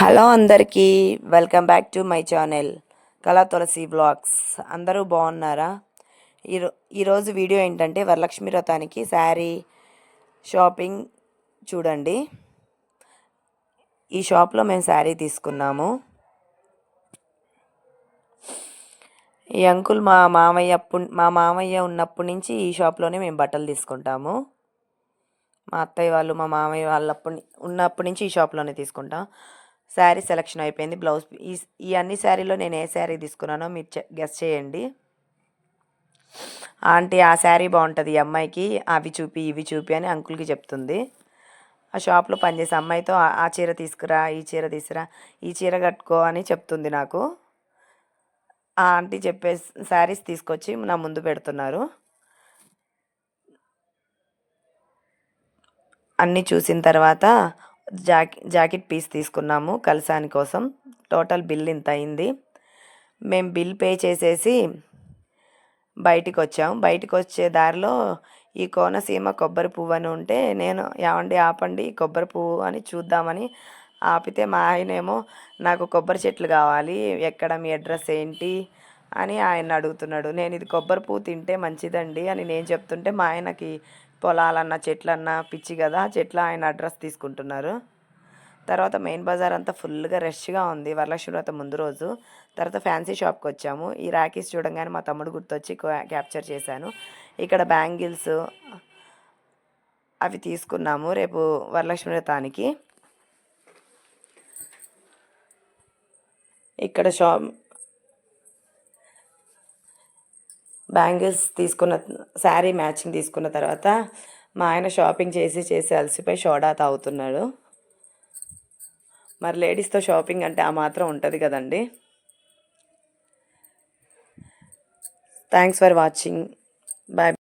Hello అందరికీ welcome back to my channel Kala Tulasi blogs అందరూ బాగున్నారా? ఈరో ఈరోజు వీడియో ఏంటంటే వరలక్ష్మి వ్రతానికి శారీ షాపింగ్ చూడండి. ఈ షాప్లో మేము శారీ తీసుకున్నాము. ఈ అంకుల్ మా మామయ్య అప్పుడు మా మామయ్య ఉన్నప్పటి నుంచి ఈ షాప్లోనే మేము బట్టలు తీసుకుంటాము. మా అత్తయ్య వాళ్ళు మా మామయ్య వాళ్ళప్పటి ఉన్నప్పటి నుంచి ఈ షాప్లోనే తీసుకుంటాం. శారీ సెలెక్షన్ అయిపోయింది బ్లౌజ్ ఈ ఈ అన్ని శారీలో నేను ఏ శారీ తీసుకున్నానో మీరు గెస్ చేయండి. ఆంటీ ఆ శారీ బాగుంటుంది ఈ అమ్మాయికి అవి చూపి ఇవి చూపి అని అంకుల్కి చెప్తుంది. ఆ షాప్లో పనిచేసే అమ్మాయితో ఆ చీర తీసుకురా ఈ చీర తీసుకురా ఈ చీర కట్టుకో అని చెప్తుంది నాకు. ఆ ఆంటీ చెప్పే శారీస్ తీసుకొచ్చి నా ముందు పెడుతున్నారు. అన్నీ చూసిన తర్వాత జాకె జాకెట్ పీస్ తీసుకున్నాము కలసాని కోసం. టోటల్ బిల్ ఇంత అయింది. మేము బిల్ పే చేసేసి బయటికి వచ్చాము బయటికి వచ్చే దారిలో ఈ కోనసీమ కొబ్బరి పువ్వు అని ఉంటే నేను ఏమండి ఆపండి కొబ్బరి పువ్వు అని చూద్దామని ఆపితే మా ఆయనేమో నాకు కొబ్బరి చెట్లు కావాలి ఎక్కడ మీ అడ్రస్ ఏంటి? అని ఆయన అడుగుతున్నాడు. నేను ఇది కొబ్బరి పువ్వు తింటే మంచిదండి అని నేను చెప్తుంటే మా ఆయనకి పొలాలన్నా చెట్లన్నా పిచ్చి కదా చెట్ల ఆయన అడ్రస్ తీసుకుంటున్నారు. తర్వాత మెయిన్ బజార్ అంతా ఫుల్గా రష్గా ఉంది వరలక్ష్మి వ్రతం ముందు రోజు. తర్వాత ఫ్యాన్సీ షాప్కి వచ్చాము. ఈ ర్యాకీస్ చూడంగానే మా తమ్ముడు గుర్తొచ్చి క్యాప్చర్ చేశాను. ఇక్కడ బ్యాంగిల్స్ అవి తీసుకున్నాము రేపు వరలక్ష్మి వ్రతానికి. ఇక్కడ షాప్ బ్యాంగిల్స్ తీసుకున్న శారీ మ్యాచింగ్ తీసుకున్న తర్వాత మా ఆయన షాపింగ్ చేసి చేసి అలసిపోయి షోడా తాగుతున్నాడు. మరి లేడీస్తో షాపింగ్ అంటే ఆ మాత్రం ఉంటుంది కదండి. Thanks for watching bye